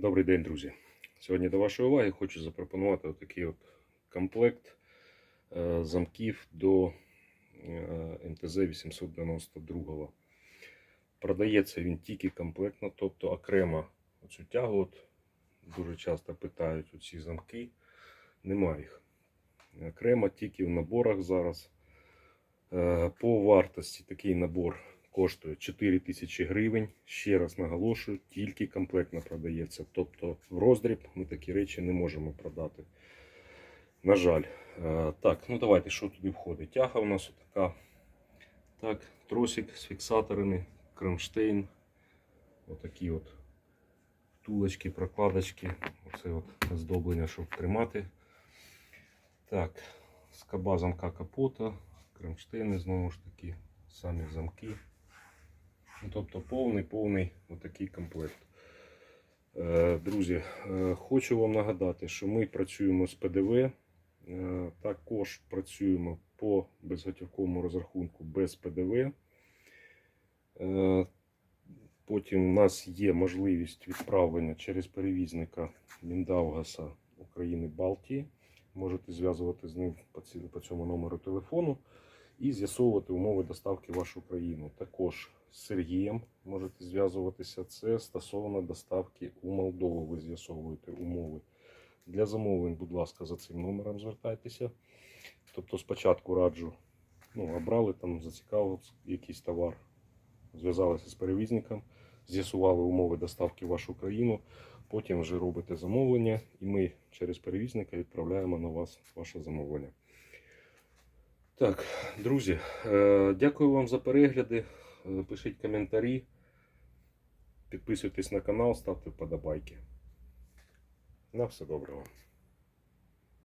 Добрий день, друзі. Сьогодні до вашої уваги хочу запропонувати отакий от комплект е, замків до е, МТЗ 892. Продається він тільки комплектно, тобто окремо оцю тягу. От, дуже часто питають оці замки. Немає їх. Окремо тільки в наборах зараз. Е, По вартості такий набор коштує 4 тисячі гривень. Ще раз наголошую, тільки комплектно продається. Тобто в роздріб ми такі речі не можемо продати. На жаль. Е, Так, ну давайте, що туди входить? Тяга у нас така. Так, тросик з фіксаторами, кронштейн. Отакі от втулочки, прокладочки. Оце от оздоблення, щоб тримати. Так, скоба замка капота, кронштейни знову ж таки, самі замки. Ну, тобто повний повний отакий комплект. Е, Друзі, е, хочу вам нагадати, що ми працюємо з ПДВ, е, також працюємо по безготівковому розрахунку без ПДВ. Потім у нас є можливість відправлення через перевізника Міндаугаса України Балтії. Можете зв'язувати з ним по цьому номеру телефону і з'ясовувати умови доставки в вашу країну. Також з Сергієм можете зв'язуватися. Це стосовно доставки у Молдову. Ви з'ясовуєте умови. Для замовлень, будь ласка, за цим номером звертайтеся. Тобто спочатку раджу, ну, обрали там, зацікавив якийсь товар, зв'язалися з перевізником, з'ясували умови доставки в вашу країну. Потім вже робите замовлення, і ми через перевізника відправляємо на вас ваше замовлення. Так, друзі, е, дякую вам за перегляди. Е, Пишіть коментарі, підписуйтесь на канал, ставте вподобайки. На все доброго.